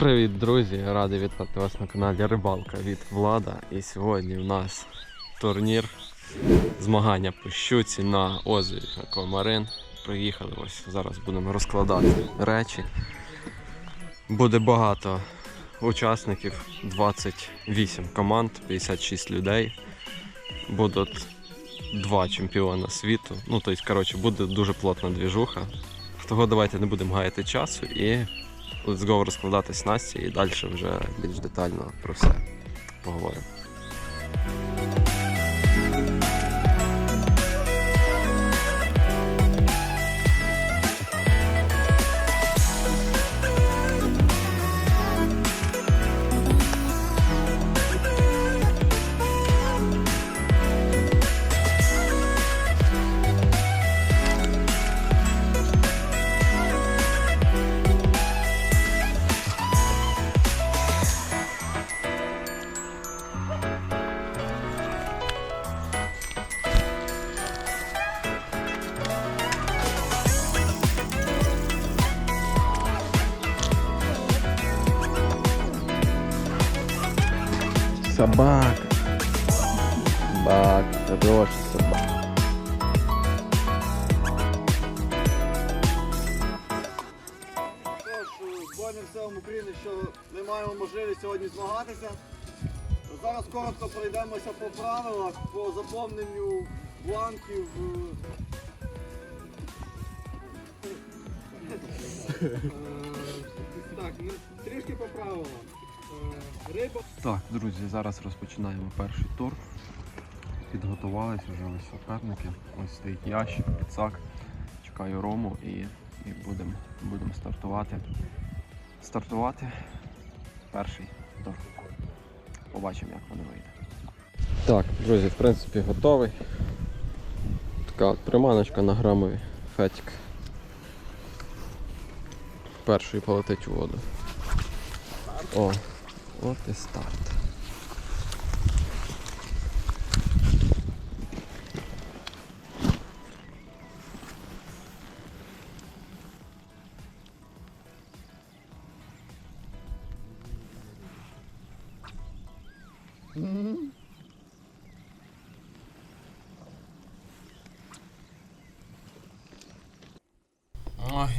Привіт, друзі! Радий вітати вас на каналі Рибалка від Влада. І сьогодні в нас турнір Змагання по щуці на озері Аквамарин. Приїхали ось зараз будемо розкладати речі. Буде багато учасників, 28 команд, 56 людей. Будуть два чемпіона світу. Ну, тобто, коротше, буде дуже плотна двіжуха. Того давайте не будемо гаяти часу і Let's go розкладати снасті і далі вже більш детально про все поговоримо. Собака. Собака, хорошая собака. Силам України, що ми маємо можливість сьогодні змагатися. Зараз коротко пройдемося по правилах, по заповненню бланків. Е, Так, ну, трішки по правилам. Так, друзі, зараз розпочинаємо перший тур. Підготувалися вже ось суперники. Ось стоїть ящик, підсак. Чекаю рому і, і будемо будем стартувати. Стартувати перший тур. Побачимо, як воно вийде. Так, друзі, в принципі, готовий. Така приманочка на грамові фетик. Перший полетить у воду. О, от і старт.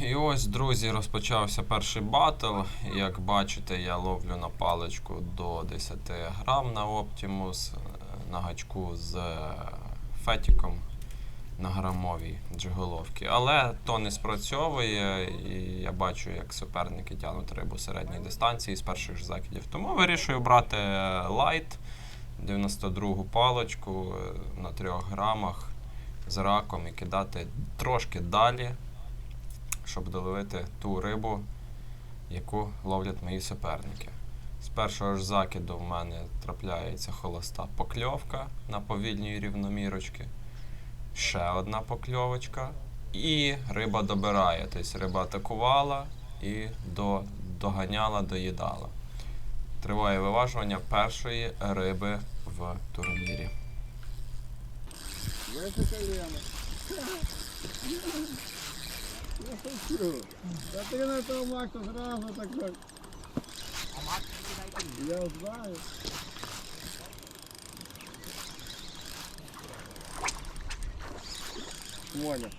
І ось, друзі, розпочався перший батл. Як бачите, я ловлю на паличку до 10 грам на Optimus, е, на гачку з е, фетіком на грамовій джиголовці. Але то не спрацьовує, і я бачу, як суперники тягнуть рибу середньої дистанції з перших ж закидів. Тому вирішую брати лайт 92-гу паличку е, на 3 грамах з раком і кидати трошки далі щоб доловити ту рибу, яку ловлять мої суперники. З першого ж закиду в мене трапляється холоста покльовка на повільній рівномірочки. Ще одна покльовочка. І риба добирає. Тобто риба атакувала і до, доганяла, доїдала. Триває виважування першої риби в турнірі. Я хочу. Да ты на этого Макса сразу такой. Я знаю. Моня.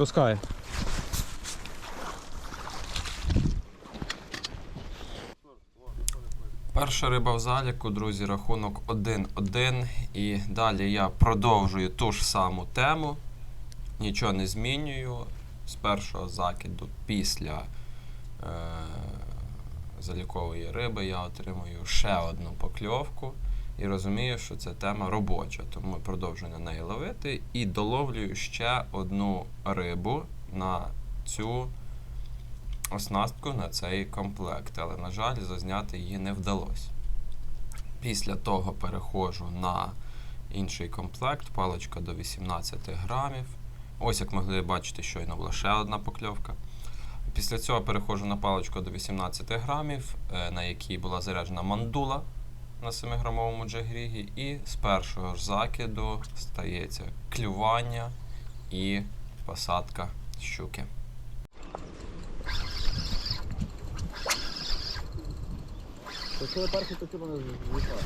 Пускай. Перша риба в заліку, друзі, рахунок 1-1. І далі я продовжую ту ж саму тему. Нічого не змінюю. З першого закиду після е, залікової риби я отримую ще одну покльовку і розумію, що це тема робоча, тому продовжую на неї ловити і доловлюю ще одну рибу на цю оснастку, на цей комплект. Але, на жаль, зазняти її не вдалося. Після того переходжу на інший комплект, паличка до 18 грамів. Ось як могли бачити, щойно була ще одна покльовка. Після цього переходжу на паличку до 18 грамів, е, на якій була заряджена мандула на 7-грамовому джигрігі, і з першого ж закиду стається клювання і посадка щуки. Коли перший, то ти мене звичайно.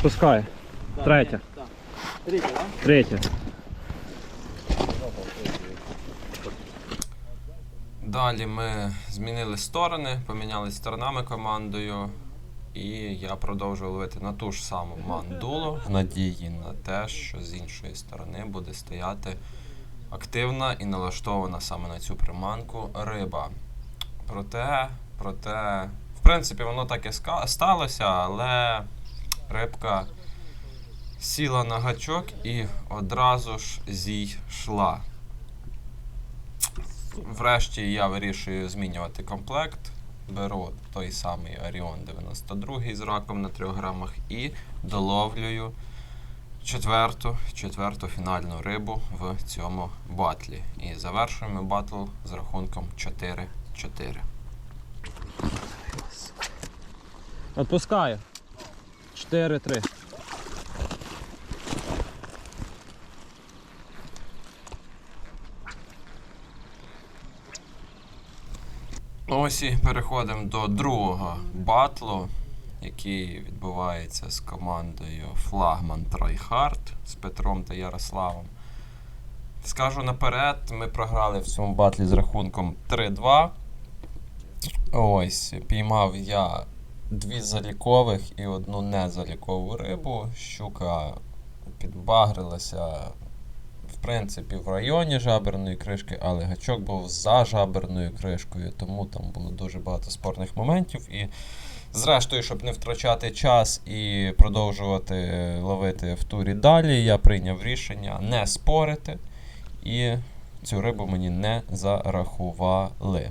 Отпускай. Третя. Третя, так? Третя. Далі ми змінили сторони, помінялись сторонами командою, і я продовжую ловити на ту ж саму мандулу в надії на те, що з іншої сторони буде стояти активна і налаштована саме на цю приманку риба. Проте, проте, в принципі, воно так і сталося, але рибка сіла на гачок і одразу ж зійшла. Врешті я вирішую змінювати комплект. Беру той самий Оріон 92 з раком на 3 грамах і доловлюю четверту, четверту фінальну рибу в цьому батлі. І завершуємо батл з рахунком 4-4. Отпускаю. 4-3. Ось і переходимо до другого батлу, який відбувається з командою Флагман Трайхард з Петром та Ярославом. Скажу наперед, ми програли в цьому батлі з рахунком 3-2. Ось, піймав я дві залікових і одну незалікову рибу. Щука підбагрилася в принципі, в районі жаберної кришки, але гачок був за жаберною кришкою, тому там було дуже багато спорних моментів. І зрештою, щоб не втрачати час і продовжувати ловити в турі далі, я прийняв рішення не спорити, і цю рибу мені не зарахували.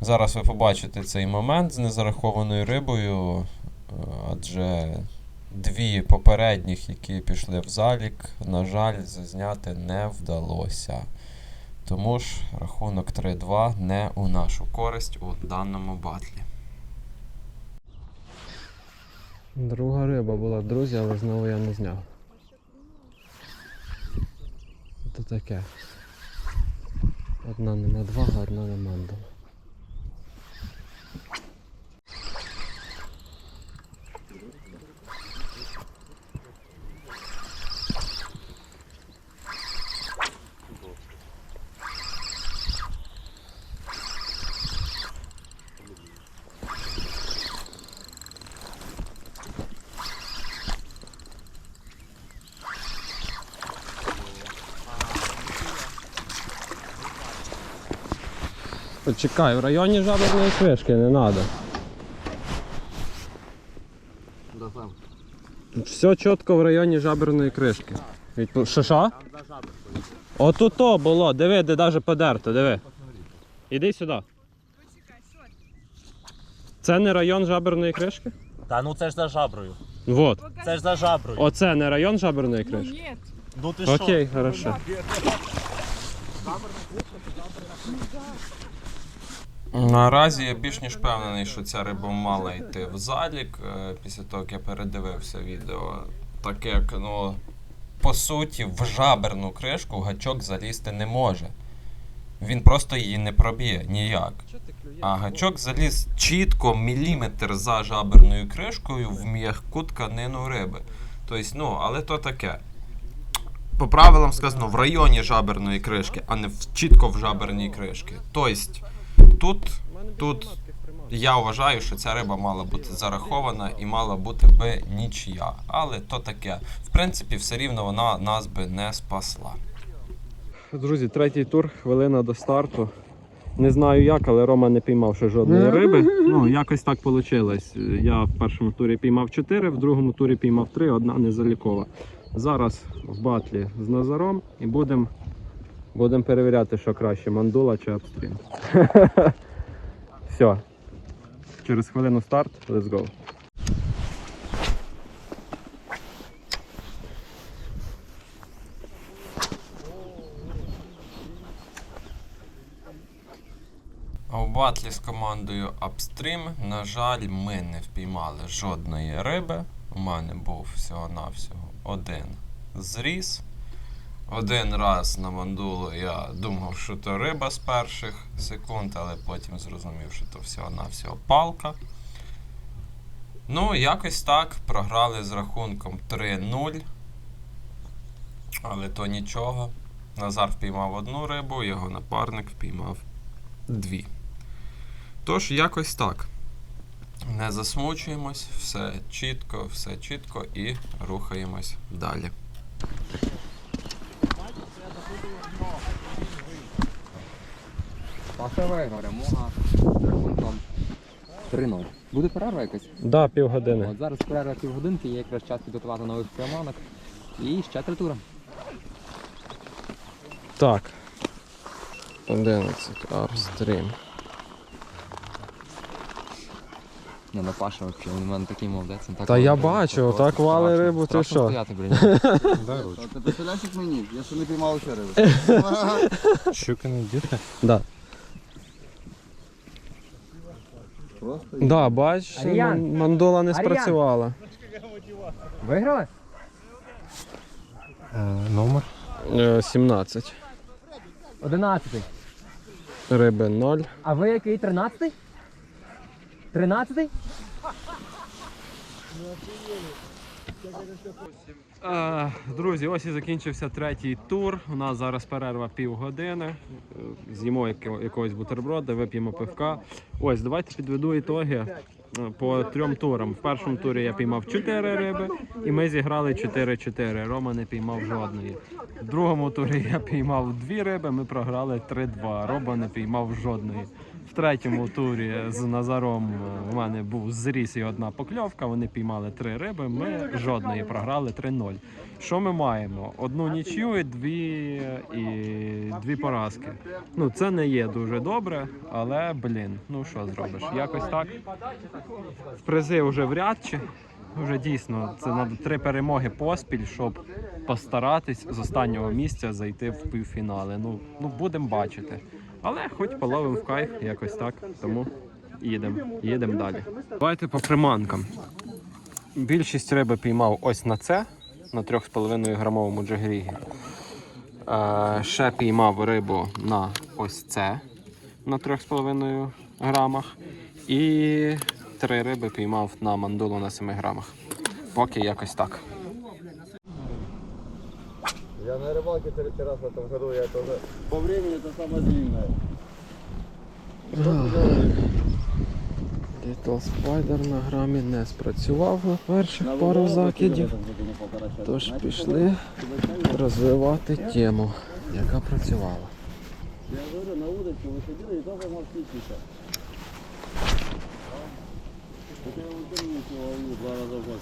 Зараз ви побачите цей момент з незарахованою рибою, е, адже дві попередніх, які пішли в залік, на жаль, зазняти не вдалося. Тому ж рахунок 3-2 не у нашу користь у даному батлі. Друга риба була, друзі, але знову я не зняв. Це таке. Одна нема два, одна не мандала. Почекай, в районі жаберної кришки не треба. Да, там. Все чітко в районі жаберної кришки. Відпу... Що що? Отут то було, диви, де навіть подерто, диви. Іди сюди. Це не район жаберної кришки? Та ну це ж за жаброю. Вот. Це ж за жаброю. Оце не район жаберної Ну кришки? нет. Ну ти що? Окей, хорошо. Наразі я більш ніж впевнений, що ця риба мала йти в залік е, після того, як я передивився відео. Так як, ну, по суті, в жаберну кришку гачок залізти не може. Він просто її не проб'є ніяк. А гачок заліз чітко міліметр за жаберною кришкою в м'яку тканину риби. Тобто, ну, але то таке. По правилам сказано, в районі жаберної кришки, а не в, чітко в жаберній кришки. Тобто, тут, тут я вважаю, що ця риба мала бути зарахована і мала бути би нічия. Але то таке. В принципі, все рівно вона нас би не спасла. Друзі, третій тур, хвилина до старту. Не знаю як, але Рома не піймав ще жодної риби. Ну, якось так вийшло. Я в першому турі піймав 4, в другому турі піймав 3, одна незалікова. Зараз в батлі з Назаром і будемо будем перевіряти, що краще, мандула чи апстрім. Все. Через хвилину старт, let's go. А батлі з командою Upstream, на жаль, ми не впіймали жодної риби. У мене був всього-навсього один зріз. Один раз на мандулу я думав, що то риба з перших секунд, але потім зрозумів, що то всього-навсього палка. Ну, якось так. Програли з рахунком 3-0. Але то нічого. Назар впіймав одну рибу, його напарник впіймав дві. Тож, якось так. Не засмучуємось, все чітко, все чітко і рухаємось далі. Паша виграв. Перемога з рахунком 3-0. Буде перерва якась? Да, півгодини. От зараз перерва півгодинки, є якраз час підготувати нових приманок. І ще три тури. Так. 11 апстрім. Не, ну Паша взагалі, він у мене такий молодець. він Так Та я бачу, отак вали рибу, ти Страшно що? стояти, блін. Ти представляєш, як мені? Я ще не піймав ще риби. Щуки не діти. Да. Просто Так, да, бач, Аріан! мандола не спрацювала. Виграла? Е, номер. 17. 11. Риби 0. А ви який 13? 13? Друзі, ось і закінчився третій тур. У нас зараз перерва півгодини. Е, З'їмо якогось бутерброда, вип'ємо пивка. Ось, давайте підведу ітоги е, по трьом турам. В першому турі я піймав 4 риби, і ми зіграли 4-4. Рома не піймав жодної. В другому турі я піймав дві риби, ми програли 3-2. Рома не піймав жодної. Третьому турі з Назаром е, у мене був зріс і одна покльовка. Вони піймали три риби. Ми жодної програли 3-0. Що ми маємо? Одну нічю і дві, і дві поразки. Ну це не є дуже добре, але блін, ну що зробиш? Якось так. Призи вже вряд чи. Вже дійсно це треба три перемоги поспіль, щоб постаратись з останнього місця зайти в півфінали. Ну, ну будемо бачити. Але хоч половимо в кайф, якось так. Тому їдемо, їдемо далі. Давайте по приманкам. Більшість риби піймав ось на це, на 3,5 грамовому джигрігі. Е, ще піймав рибу на ось це на 3,5 грамах. І три риби піймав на мандулу на 7 грамах. Поки якось так. Я на рыбалке третий раз в этом году, я тоже по времени это самое длинное. Little Spider на грамі не спрацював на перших пару закидів. Тож пішли розвивати тему, яка працювала. Я говорю, на удочку выходил и только мог птичника. Хотя я вот ничего ловлю два раза в год.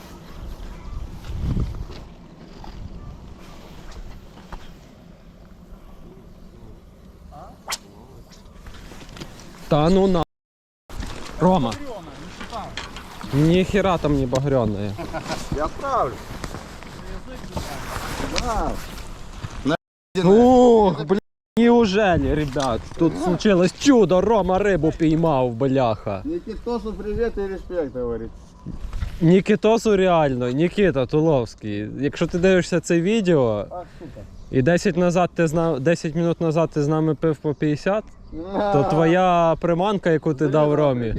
Та ну на. Рома. Ніхера там не багряне. Я справлю. Да. Ох, блін, ні Неужели, ребят, тут случилось чудо, Рома рибу піймав, бляха. Нікітосу привіт і респект, говорить. Нікітосу реально, Нікіта Туловський. Якщо ти дивишся це відео, сука. і 10, назад ти зна... 10 минут назад ти з нами пив по 50, то твоя приманка, яку ти дав Ромі,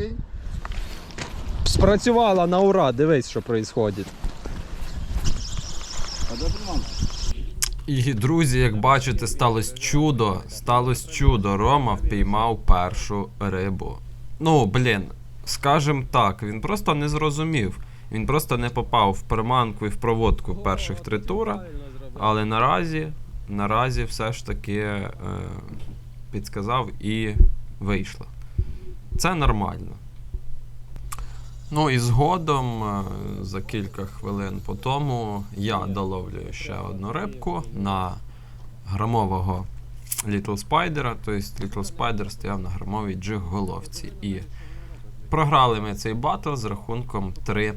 спрацювала на ура. Дивись, що відбувається. А? І друзі, як бачите, сталося чудо. Сталося чудо. Рома впіймав першу рибу. Ну, блін, скажем так, він просто не зрозумів. Він просто не попав в приманку і в проводку перших три тура. Але наразі, наразі все ж таки е, підсказав і вийшло. Це нормально. Ну і згодом, е, за кілька хвилин по тому, я доловлюю ще одну рибку на грамового Little Spider. Тобто Little Spider стояв на грамовій джиг-головці. І програли ми цей батл з рахунком 3-2.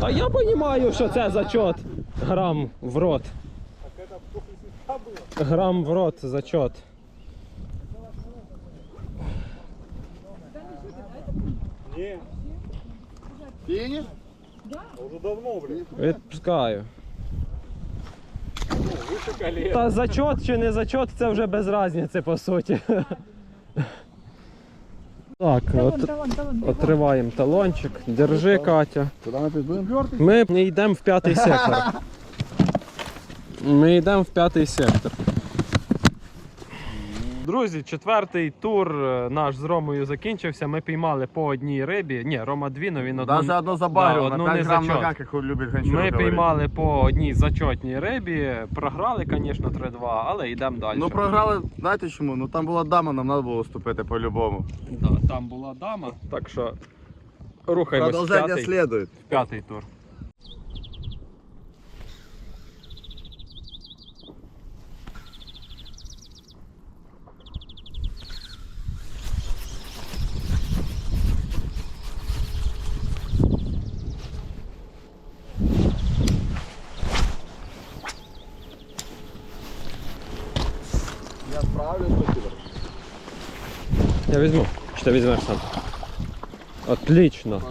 Та я розумію, що це зачот. Грам в рот. Грам в рот зачот. Фініш? Відпускаю. Та зачот чи не зачот, це вже без різниці, по суті. Так, от, отриваємо талончик. Держи, Катя. Куди ми будемо? Ми не йдемо в п'ятий сектор. Ми йдемо в п'ятий сектор. Друзі, четвертий тур е, наш з Ромою закінчився. Ми піймали по одній рибі. Ні, Рома дві, але він одну. Даже одну забарю, Да, одну не любить Ми говорить. піймали по одній зачотній рибі. Програли, звісно, 3-2, але йдемо далі. Ну програли, знаєте чому? Ну там була дама, нам треба було вступити по-любому. Да, там була дама, так що рухаємось Продовження слідує. п'ятий тур. Я візьму. Чи ти візьмеш сам? Отлично.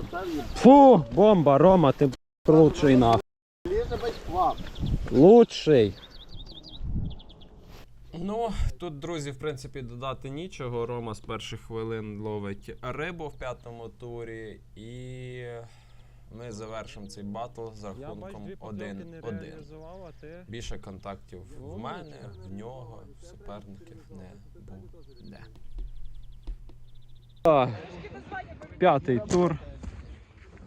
Фу, бомба, Рома, ти лучший на. Лізе без. Лучший. Ну, тут, друзі, в принципі, додати нічого. Рома з перших хвилин ловить рибу в п'ятому турі, і ми завершимо цей батл з рахунком 1-1. Більше контактів в мене, в нього, в суперників не буде. П'ятий тур.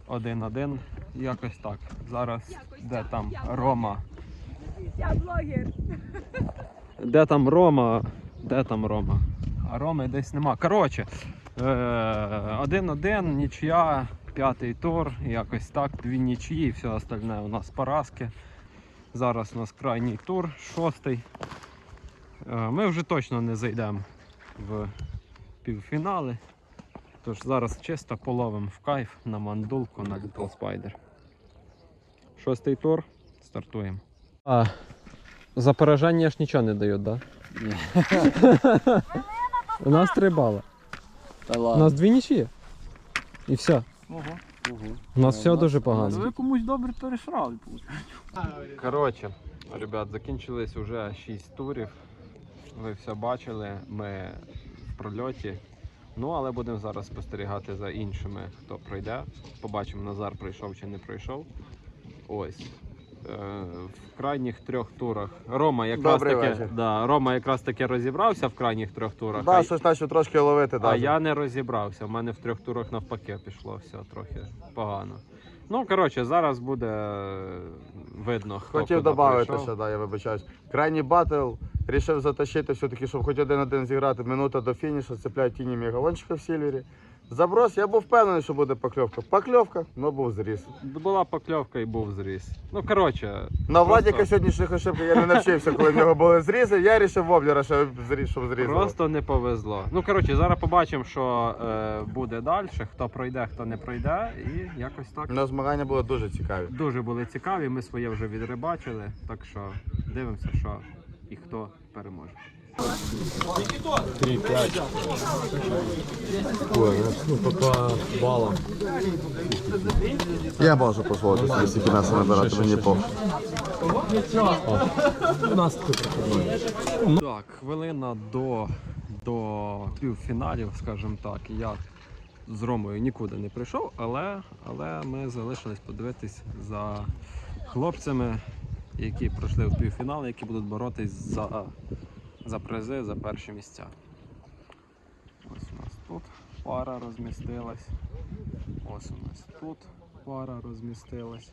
Один-один. Якось так. Зараз де там Рома? Я блогер. Де там Рома? Де там Рома? А Роми десь нема. Коротше, е, один-один, нічия, п'ятий тур, якось так, дві нічиї, все остальне у нас поразки. Зараз у нас крайній тур, шостий. Е, Ми вже точно не зайдемо в півфінали. Тож зараз чисто половимо в кайф на мандулку на Little Spider. Шостий тур, стартуємо. А, за пораження ж нічого не дають, так? Ні. У нас три бали. Та У ладно. нас дві нічі. І все. У нас все дуже погано. Ви комусь добре пересрали. Коротше, ребят, закінчились вже 6 турів. Ви все бачили, ми в прольоті. Ну, але будемо зараз спостерігати за іншими, хто пройде. Побачимо, Назар пройшов чи не пройшов. Ось. Е, в крайніх трьох турах. Рома якраз Добрий таки, вечір. да, Рома якраз таки розібрався в крайніх трьох турах. а Да, щось наче трошки ловити, а да. я не розібрався. У мене в трьох турах навпаки пішло все трохи погано. Ну, коротше, зараз буде е, видно, хто Хотів куди додати прийшов. да, я вибачаюсь. Крайній батл рішив затащити все-таки, щоб хоч один-один зіграти. Минута до фінішу, цепляють тіні мегалончика в сільвері. Заброс, я був впевнений, що буде покльовка. Покльовка, ну був зріз. Була покльовка і був зріз. Ну, коротше, На Владіка сьогоднішніх ошибок я не навчився, коли в нього були зрізи. Я рішив воблера, щоб зріз, щоб зрізав. просто не повезло. Ну, коротше, зараз побачимо, що е, буде далі, хто пройде, хто не пройде, і якось так. Ну, змагання було дуже цікаві. Дуже були цікаві, ми своє вже відрибачили, так що дивимося, що і хто переможе. Я можу дозволити собі стільки м'яса набирати, мені по. Так, хвилина до, до півфіналів, скажімо так. Я з Ромою нікуди не прийшов, але, але ми залишились подивитись за хлопцями, які пройшли в півфінал, які будуть боротись за, за призи, за перші місця. Ось у нас тут пара розмістилась. Ось у нас тут пара розмістилась.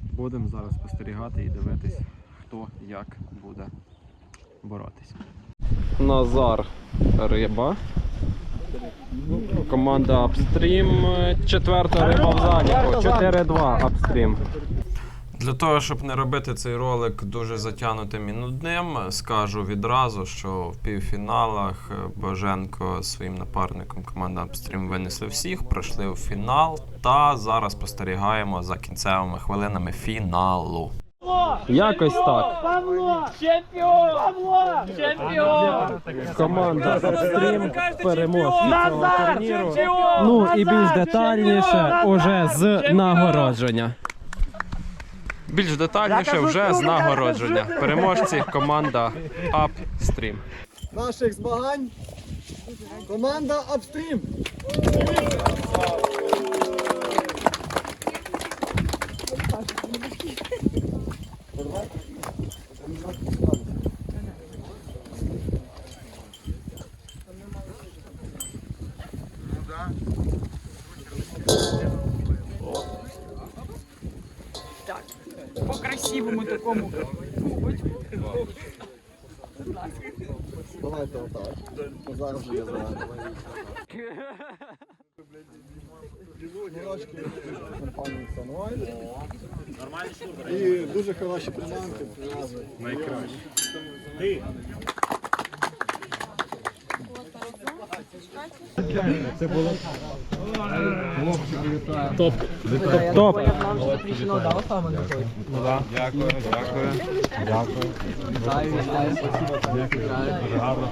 Будемо зараз спостерігати і дивитись, хто як буде боротись. Назар Риба. Команда Upstream. Четверта риба в заліку. 4-2 Upstream. Для того, щоб не робити цей ролик дуже затягнутим і нудним, скажу відразу, що в півфіналах е, Боженко зі своїм напарником команда Upstream винесли всіх, пройшли в фінал та зараз спостерігаємо за кінцевими хвилинами фіналу. Якось так. Команда Upstream переможці цього турніру. Ну і більш детальніше уже з нагородження. Більш детальніше вже з нагородження. Переможці команда Upstream. Наших змагань команда Upstream. По красивому такому. Давайте отак. Зараз же я. І дуже хороші приманки. Найкраще. Топ. Топ. топ. Дякую, дякую. Дякую. Дякую. Дякую.